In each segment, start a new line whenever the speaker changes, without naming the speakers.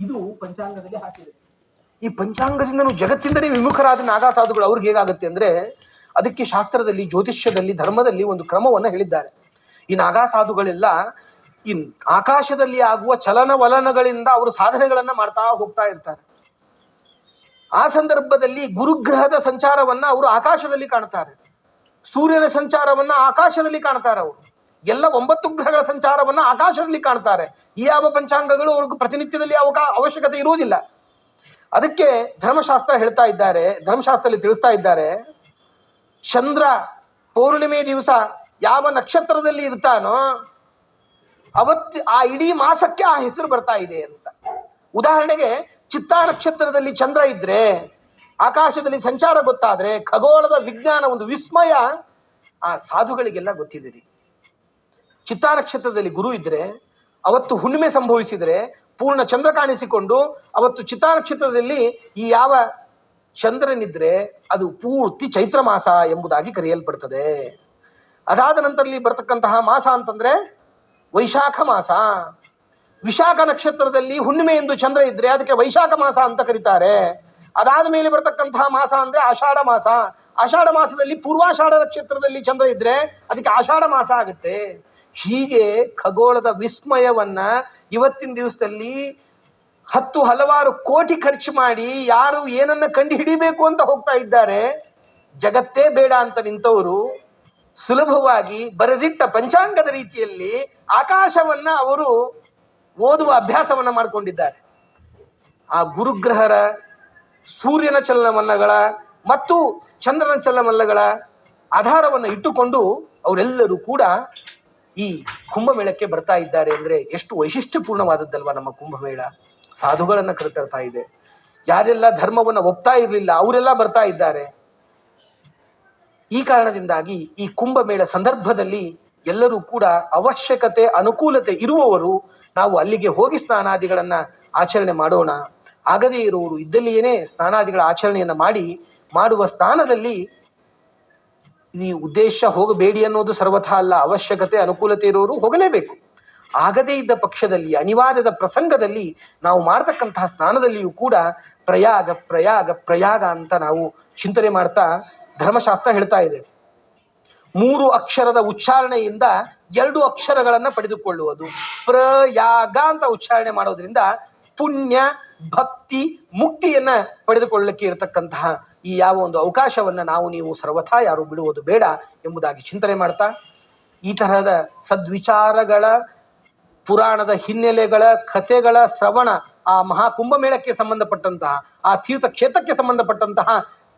ಇದು ಪಂಚಾಂಗದಲ್ಲಿ ಹಾಕಿದೆ. ಈ ಪಂಚಾಂಗದಿಂದನೂ ಜಗತ್ತಿಂದನೇ ವಿಮುಖರಾದ ನಾಗಾ ಸಾಧುಗಳು ಅವ್ರಿಗೆ ಹೇಗಾಗುತ್ತೆ ಅಂದ್ರೆ ಅದಕ್ಕೆ ಶಾಸ್ತ್ರದಲ್ಲಿ, ಜ್ಯೋತಿಷ್ಯದಲ್ಲಿ, ಧರ್ಮದಲ್ಲಿ ಒಂದು ಕ್ರಮವನ್ನ ಹೇಳಿದ್ದಾರೆ. ಈ ನಾಗಾ ಸಾಧುಗಳೆಲ್ಲ ಈ ಆಕಾಶದಲ್ಲಿ ಆಗುವ ಚಲನವಲನಗಳಿಂದ ಅವರು ಸಾಧನೆಗಳನ್ನ ಮಾಡ್ತಾ ಹೋಗ್ತಾ ಇರ್ತಾರೆ. ಆ ಸಂದರ್ಭದಲ್ಲಿ ಗುರುಗ್ರಹದ ಸಂಚಾರವನ್ನ ಅವರು ಆಕಾಶದಲ್ಲಿ ಕಾಣ್ತಾರೆ. ಸೂರ್ಯನ ಸಂಚಾರವನ್ನ ಆಕಾಶದಲ್ಲಿ ಕಾಣ್ತಾರೆ ಅವರು. ಎಲ್ಲ ಒಂಬತ್ತು ಗ್ರಹಗಳ ಸಂಚಾರವನ್ನು ಆಕಾಶದಲ್ಲಿ ಕಾಣ್ತಾರೆ. ಈ ಯಾವ ಪಂಚಾಂಗಗಳು ಅವ್ರಿಗೆ ಪ್ರತಿನಿತ್ಯದಲ್ಲಿ ಅವಕ ಅವಶ್ಯಕತೆ ಇರುವುದಿಲ್ಲ. ಅದಕ್ಕೆ ಧರ್ಮಶಾಸ್ತ್ರ ಹೇಳ್ತಾ ಇದ್ದಾರೆ, ಧರ್ಮಶಾಸ್ತ್ರದಲ್ಲಿ ತಿಳಿಸ್ತಾ ಇದ್ದಾರೆ, ಚಂದ್ರ ಪೌರ್ಣಿಮೆ ದಿವಸ ಯಾವ ನಕ್ಷತ್ರದಲ್ಲಿ ಇರ್ತಾನೋ ಅವತ್ತು ಆ ಇಡೀ ಮಾಸಕ್ಕೆ ಆ ಹೆಸರು ಬರ್ತಾ ಇದೆ ಅಂತ. ಉದಾಹರಣೆಗೆ ಚಿತ್ತಾ ನಕ್ಷತ್ರದಲ್ಲಿ ಚಂದ್ರ ಇದ್ರೆ, ಆಕಾಶದಲ್ಲಿ ಸಂಚಾರ ಗೊತ್ತಾದ್ರೆ, ಖಗೋಳದ ವಿಜ್ಞಾನ ಒಂದು ವಿಸ್ಮಯ ಆ ಸಾಧುಗಳಿಗೆಲ್ಲ ಗೊತ್ತಿದೆ ಚಿತ್ತಾ ಗುರು ಇದ್ರೆ, ಅವತ್ತು ಹುಣ್ಣಿಮೆ ಸಂಭವಿಸಿದ್ರೆ ಪೂರ್ಣ ಚಂದ್ರ ಕಾಣಿಸಿಕೊಂಡು ಅವತ್ತು ಚಿತ್ತಾ ಈ ಯಾವ ಚಂದ್ರನಿದ್ರೆ ಅದು ಪೂರ್ತಿ ಚೈತ್ರ ಮಾಸ ಎಂಬುದಾಗಿ ಕರೆಯಲ್ಪಡ್ತದೆ. ಅದಾದ ನಂತರದಲ್ಲಿ ಬರ್ತಕ್ಕಂತಹ ಮಾಸ ಅಂತಂದ್ರೆ ವೈಶಾಖ ಮಾಸ. ವಿಶಾಖ ನಕ್ಷತ್ರದಲ್ಲಿ ಹುಣ್ಣಿಮೆ ಎಂದು ಚಂದ್ರ ಇದ್ರೆ ಅದಕ್ಕೆ ವೈಶಾಖ ಮಾಸ ಅಂತ ಕರೀತಾರೆ. ಅದಾದ ಮೇಲೆ ಬರ್ತಕ್ಕಂತಹ ಮಾಸ ಅಂದ್ರೆ ಆಷಾಢ ಮಾಸ. ಆಷಾಢ ಮಾಸದಲ್ಲಿ ಪೂರ್ವಾಷಾಢ ನಕ್ಷತ್ರದಲ್ಲಿ ಚಂದ್ರ ಇದ್ರೆ ಅದಕ್ಕೆ ಆಷಾಢ ಮಾಸ ಆಗುತ್ತೆ. ಹೀಗೆ ಖಗೋಳದ ವಿಸ್ಮಯವನ್ನ ಇವತ್ತಿನ ದಿವಸದಲ್ಲಿ ಹತ್ತು ಹಲವಾರು ಕೋಟಿ ಖರ್ಚು ಮಾಡಿ ಯಾರು ಏನನ್ನ ಕಂಡು ಹಿಡಿಬೇಕು ಅಂತ ಹೋಗ್ತಾ ಇದ್ದಾರೆ, ಜಗತ್ತೇ ಬೇಡ ಅಂತ ನಿಂತವರು, ಸುಲಭವಾಗಿ ಬರೆದಿಟ್ಟ ಪಂಚಾಂಗದ ರೀತಿಯಲ್ಲಿ ಆಕಾಶವನ್ನ ಅವರು ಓದುವ ಅಭ್ಯಾಸವನ್ನ ಮಾಡಿಕೊಂಡಿದ್ದಾರೆ. ಆ ಗುರುಗ್ರಹರ ಸೂರ್ಯನ ಚಲನಮಲ್ಲಗಳ ಮತ್ತು ಚಂದ್ರನ ಚಲನವಲ್ಲಗಳ ಆಧಾರವನ್ನು ಇಟ್ಟುಕೊಂಡು ಅವರೆಲ್ಲರೂ ಕೂಡ ಈ ಕುಂಭಮೇಳಕ್ಕೆ ಬರ್ತಾ ಇದ್ದಾರೆ ಅಂದ್ರೆ ಎಷ್ಟು ವೈಶಿಷ್ಟ್ಯಪೂರ್ಣವಾದದ್ದಲ್ವಾ ನಮ್ಮ ಕುಂಭಮೇಳ? ಸಾಧುಗಳನ್ನ ಕರೆತರ್ತಾ ಇದೆ. ಯಾರೆಲ್ಲ ಧರ್ಮವನ್ನ ಒಪ್ತಾ ಇರಲಿಲ್ಲ, ಅವರೆಲ್ಲ ಬರ್ತಾ ಇದ್ದಾರೆ. ಈ ಕಾರಣದಿಂದಾಗಿ ಈ ಕುಂಭಮೇಳ ಸಂದರ್ಭದಲ್ಲಿ ಎಲ್ಲರೂ ಕೂಡ ಅವಶ್ಯಕತೆ, ಅನುಕೂಲತೆ ಇರುವವರು ನಾವು ಅಲ್ಲಿಗೆ ಹೋಗಿ ಸ್ನಾನಾದಿಗಳನ್ನ ಆಚರಣೆ ಮಾಡೋಣ. ಆಗದೇ ಇರುವವರು ಇದ್ದಲ್ಲಿಯೇನೆ ಸ್ನಾನಾದಿಗಳ ಆಚರಣೆಯನ್ನ ಮಾಡಿ, ಮಾಡುವ ಸ್ಥಾನದಲ್ಲಿ ಈ ಉದ್ದೇಶ ಹೋಗಬೇಡಿ ಅನ್ನೋದು ಸರ್ವಥ ಅಲ್ಲ. ಅವಶ್ಯಕತೆ, ಅನುಕೂಲತೆ ಇರೋರು ಹೋಗಲೇಬೇಕು. ಆಗದೇ ಇದ್ದ ಪಕ್ಷದಲ್ಲಿ, ಅನಿವಾರ್ಯದ ಪ್ರಸಂಗದಲ್ಲಿ ನಾವು ಮಾಡ್ತಕ್ಕಂತಹ ಸ್ನಾನದಲ್ಲಿಯೂ ಕೂಡ ಪ್ರಯಾಗ ಪ್ರಯಾಗ ಪ್ರಯಾಗ ಅಂತ ನಾವು ಚಿಂತನೆ ಮಾಡ್ತಾ ಧರ್ಮಶಾಸ್ತ್ರ ಹೇಳ್ತಾ ಇದೆ. ಮೂರು ಅಕ್ಷರದ ಉಚ್ಚಾರಣೆಯಿಂದ ಎರಡು ಅಕ್ಷರಗಳನ್ನ ಪಡೆದುಕೊಳ್ಳುವುದು. ಪ್ರಯಾಗ ಅಂತ ಉಚ್ಚಾರಣೆ ಮಾಡೋದ್ರಿಂದ ಪುಣ್ಯ ಭಕ್ತಿ ಮುಕ್ತಿಯನ್ನ ಪಡೆದುಕೊಳ್ಳಕ್ಕೆ ಇರತಕ್ಕಂತಹ ಈ ಯಾವ ಒಂದು ಅವಕಾಶವನ್ನ ನಾವು ನೀವು ಸರ್ವಥಾ ಯಾರು ಬಿಡುವುದು ಬೇಡ ಎಂಬುದಾಗಿ ಚಿಂತನೆ ಮಾಡ್ತಾ, ಈ ತರಹದ ಸದ್ವಿಚಾರಗಳ, ಪುರಾಣದ ಹಿನ್ನೆಲೆಗಳ, ಕಥೆಗಳ ಶ್ರವಣ ಆ ಮಹಾಕುಂಭಮೇಳಕ್ಕೆ ಸಂಬಂಧಪಟ್ಟಂತಹ, ಆ ತೀರ್ಥ ಕ್ಷೇತ್ರಕ್ಕೆ ಸಂಬಂಧಪಟ್ಟಂತಹ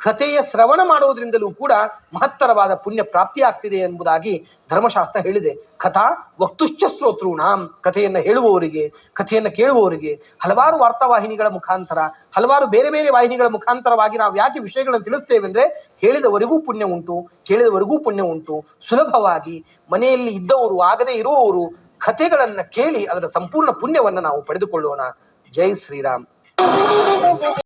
ಕಥೆಯ ಶ್ರವಣ ಮಾಡುವುದರಿಂದಲೂ ಕೂಡ ಮಹತ್ತರವಾದ ಪುಣ್ಯ ಪ್ರಾಪ್ತಿಯಾಗ್ತಿದೆ ಎಂಬುದಾಗಿ ಧರ್ಮಶಾಸ್ತ್ರ ಹೇಳಿದೆ. ಕಥಾ ವಕ್ತುಶ್ಚ ಶ್ರೋತೃಣಾಂ ಕಥೆಯನ್ನ ಹೇಳುವವರಿಗೆ, ಕಥೆಯನ್ನ ಕೇಳುವವರಿಗೆ, ಹಲವಾರು ವಾರ್ತಾವಾಹಿನಿಗಳ ಮುಖಾಂತರ, ಹಲವಾರು ಬೇರೆ ಬೇರೆ ವಾಹಿನಿಗಳ ಮುಖಾಂತರವಾಗಿ ನಾವು ಯಾಕೆ ವಿಷಯಗಳನ್ನು ತಿಳಿಸ್ತೇವೆ ಅಂದ್ರೆ ಹೇಳಿದವರಿಗೂ ಪುಣ್ಯ ಉಂಟು, ಕೇಳಿದವರಿಗೂ ಪುಣ್ಯ ಉಂಟು. ಸುಲಭವಾಗಿ ಮನೆಯಲ್ಲಿ ಇದ್ದವರು, ಆಗದೇ ಇರುವವರು ಕಥೆಗಳನ್ನ ಕೇಳಿ ಅದರ ಸಂಪೂರ್ಣ ಪುಣ್ಯವನ್ನ ನಾವು ಪಡೆದುಕೊಳ್ಳೋಣ. ಜೈ ಶ್ರೀರಾಮ್.